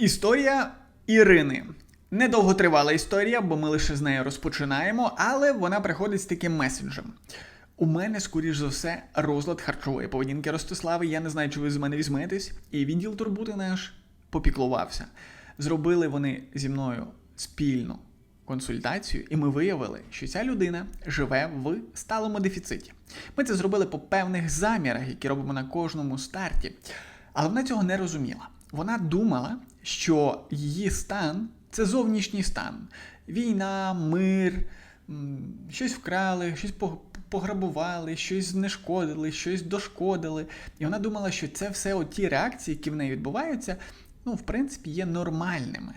Історія Ірини. Недовго тривала історія, бо ми лише з нею розпочинаємо, але вона приходить з таким меседжем. У мене, скоріш за все, розлад харчової поведінки Ростислави. Я не знаю, чи ви з мене візьметесь. І відділ турбути наш попіклувався. Зробили вони зі мною спільну консультацію, і ми виявили, що ця людина живе в сталому дефіциті. Ми це зробили по певних замірах, які робимо на кожному старті. Але вона цього не розуміла. Вона думала, що її стан це зовнішній стан. Війна, мир, щось вкрали, щось пограбували, щось знешкодили, щось дошкодили. І вона думала, що це все оті реакції, які в неї відбуваються, ну, в принципі, є нормальними.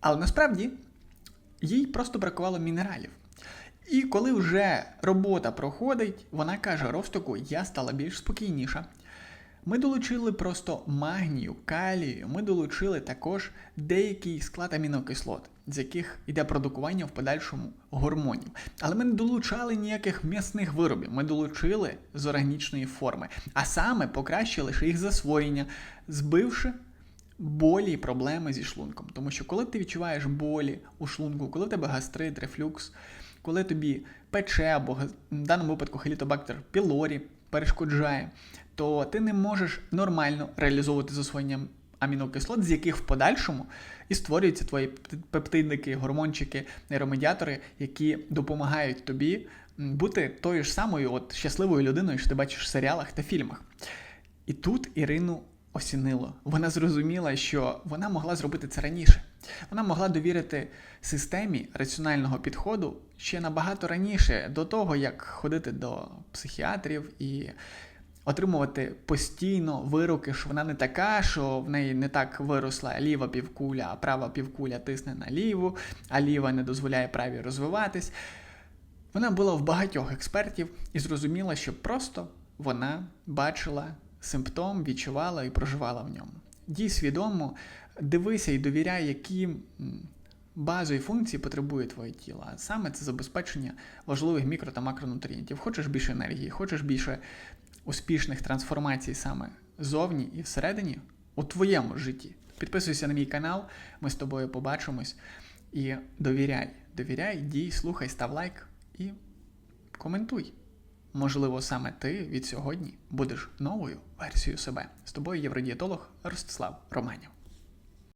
Але насправді їй просто бракувало мінералів. І коли вже робота проходить, вона каже: Ростику, я стала більш спокійніша. Ми долучили просто магнію, калію, ми долучили також деякий склад амінокислот, з яких йде продукування в подальшому гормонів. Але ми не долучали ніяких м'ясних виробів, ми долучили з органічної форми, а саме покращили лише їх засвоєння, збивши болі і проблеми зі шлунком. Тому що коли ти відчуваєш болі у шлунку, коли в тебе гастрит, рефлюкс, коли тобі пече або в даному випадку хелітобактер пілорі перешкоджає, то ти не можеш нормально реалізовувати засвоєння амінокислот, з яких в подальшому і створюються твої пептидники, гормончики, нейромедіатори, які допомагають тобі бути тою ж самою от щасливою людиною, що ти бачиш в серіалах та фільмах. І тут Ірину осінило. Вона зрозуміла, що вона могла зробити це раніше. Вона могла довірити системі раціонального підходу ще набагато раніше, до того, як ходити до психіатрів і отримувати постійно вироки, що вона не така, що в неї не так виросла ліва півкуля, а права півкуля тисне на ліву, а ліва не дозволяє правій розвиватись. Вона була в багатьох експертів і зрозуміла, що просто вона бачила симптом, відчувала і проживала в ньому. Дій свідомо, дивися і довіряй, які базові функції потребує твоє тіло. А саме це забезпечення важливих мікро та макронутрієнтів. Хочеш більше енергії, хочеш більше успішних трансформацій саме зовні і всередині у твоєму житті. Підписуйся на мій канал, ми з тобою побачимось. І довіряй, довіряй, дій, слухай, став лайк і коментуй. Можливо, саме ти від сьогодні будеш новою версією себе. З тобою євродієтолог Ростислав Романів.